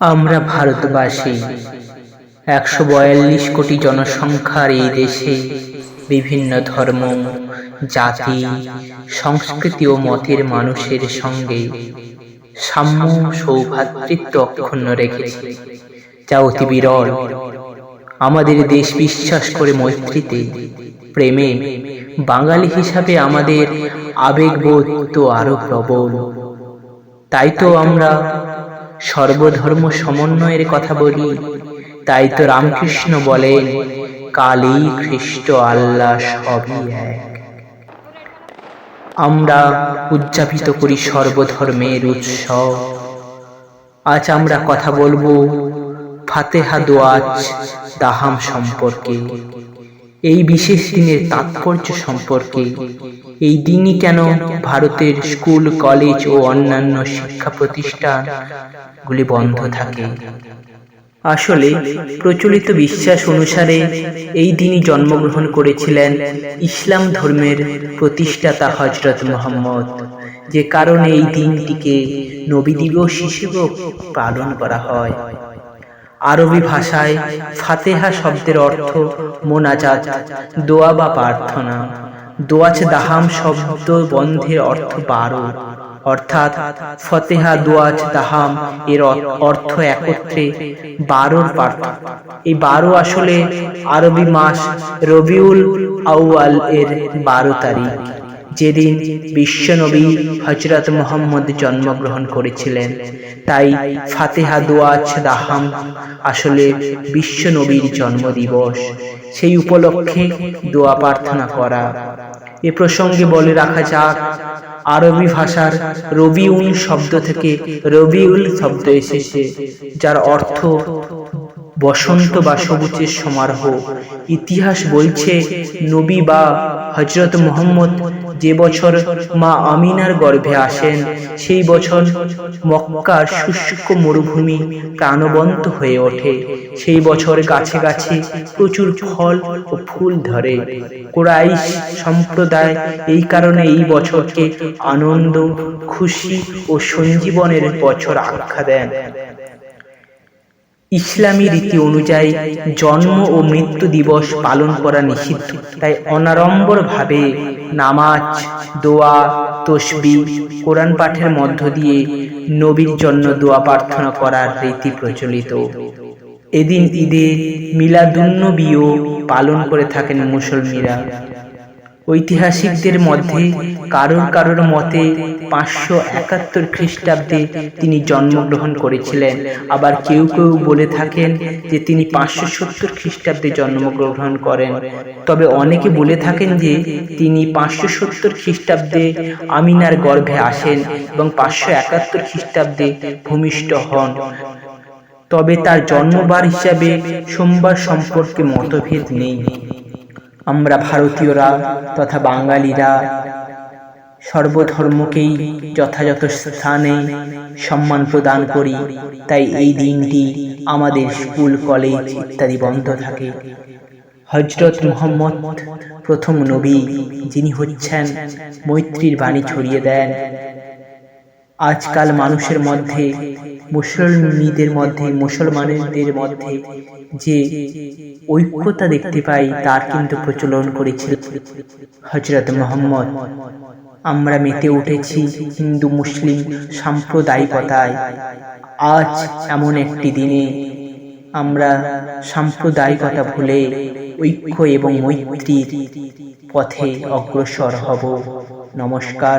আমরা ভারতবাসী। একশো বয়াল্লিশ কোটি জনসংখ্যার এই দেশে বিভিন্ন ধর্ম, জাতি, সংস্কৃতি ও মতের মানুষের সঙ্গে সাম্য সৌভাতৃত্ব অক্ষুণ্ণ রেখেছে, যা অতি বিরল। আমাদের দেশ বিশ্বাস করে মৈত্রীতে, প্রেমে বাঙালি হিসাবে আমাদের আবেগবোধ তো আরও প্রবল। তাই তো আমরা সর্বধর্ম সমন্বয়ের কথা বলি, তাই তো রামকৃষ্ণ বলেন কালী খ্রিস্ট আল্লাহ সবই এক। আমরা উদযাপিত করি সর্বধর্মের উৎসব। আজ আমরা কথা বলব ফাতেহা দোয়াজ দাহাম সম্পর্কে। এই বিশেষ দিনের তাৎপর্য সম্পর্কে। এই দিনই কেন ভারতের স্কুল, কলেজ ও অন্যান্য শিক্ষা প্রতিষ্ঠানগুলি বন্ধ থাকে? আসলে প্রচলিত বিশ্বাস অনুসারে এই দিনই জন্মগ্রহণ করেছিলেন ইসলাম ধর্মের প্রতিষ্ঠাতা হজরত মোহাম্মদ, যে কারণে এই দিনটিকে নবী দিবস হিসেবেও পালন করা হয়। আরবি ভাষায় ফাতেহা শব্দের অর্থ মোনাজাত, দোয়া বা প্রার্থনা। দোয়াচ দাহাম শব্দ বন্ধের অর্থ বারো। অর্থাৎ ফতেহা দোয়াজ দাহাম এর অর্থ একত্রে বারোর পার্থক্য। এই বারো আসলে আরবি মাস রবিউল আউয়াল এর বারো তারিখ। যেদিন বিশ্বনবী হজরত মোহাম্মদ জন্মগ্রহণ করেছিলেন, তাই ফাতেহা দোয়াজ দাহাম আসলে বিশ্বনবীর জন্মদিবস। সেই উপলক্ষে দোয়া প্রার্থনা করা। এ প্রসঙ্গে বলে রাখা যাক, আরবি ভাষার রবিউল শব্দ থেকে রবিউল শব্দ এসেছে, যার অর্থ বসন্ত বা সবুজের সমারোহ। ইতিহাস বলছে, নবী বা হজরত মোহাম্মদ যে বছর মা আমিনার গর্ভে আসেন, সেই বছর মক্কার শুষ্ক মরুভূমি প্রাণবন্ত হয়ে ওঠে। সেই বছর গাছে গাছে প্রচুর ফল ও ফুল ধরে। কোরাইশ সম্প্রদায় এই কারণে এই বছরকে আনন্দ, খুশি ও সঞ্জীবনের বছর আখ্যা দেন। ইসলামী রীতি অনুযায়ী জন্ম ও মৃত্যু দিবস পালন করা নিষিদ্ধ। তাই অনাড়ম্বর ভাবে নামাজ দোয়া তসবি কোরআন পাঠের মধ্য দিয়ে নবীর জন্য দোয়া প্রার্থনা করার রীতি প্রচলিত। এদিন ঈদে মিলাদুন্নবীও পালন করে থাকেন মুসলমিরা ঐতিহাসিকদের মধ্যে কারোর কারোর মতে পাঁচশো একাত্তর খ্রিস্টাব্দে তিনি জন্মগ্রহণ করেছিলেন। আবার কেউ কেউ বলে থাকেন যে তিনি পাঁচশো সত্তর খ্রিস্টাব্দে জন্মগ্রহণ করেন। তবে অনেকে বলে থাকেন যে তিনি পাঁচশো সত্তর খ্রিস্টাব্দে আমিনার গর্ভে আসেন এবং পাঁচশো একাত্তর খ্রিস্টাব্দে ভূমিষ্ঠ হন। তবে তার জন্মবার হিসাবে সোমবার সম্পর্কে মতভেদ নেই। আমরা ভারতীয়রা তথা বাঙালিরা সর্বধর্মকেই যথাযথ স্থানে সম্মান প্রদান করি। তাই এই দিনটি আমাদের স্কুল, কলেজ ইত্যাদি বন্ধ থাকে। হজরত মুহম্মদ প্রথম নবী যিনি হচ্ছেন মৈত্রীর বাণী ছড়িয়ে দেন। আজকাল মানুষের মধ্যে মুসলমিদের মধ্যে, মুসলমানদের মধ্যে যে ঐক্যতা দেখতে পাই, তার কিন্তু প্রচলন করেছিল হজরত মোহাম্মদ। আমরা মেতে উঠেছি হিন্দু মুসলিম সাম্প্রদায়িকতায়। আজ এমন একটি দিনে আমরা সাম্প্রদায়িকতা ভুলে ঐক্য এবং মৈত্রীর পথে অগ্রসর হব। নমস্কার।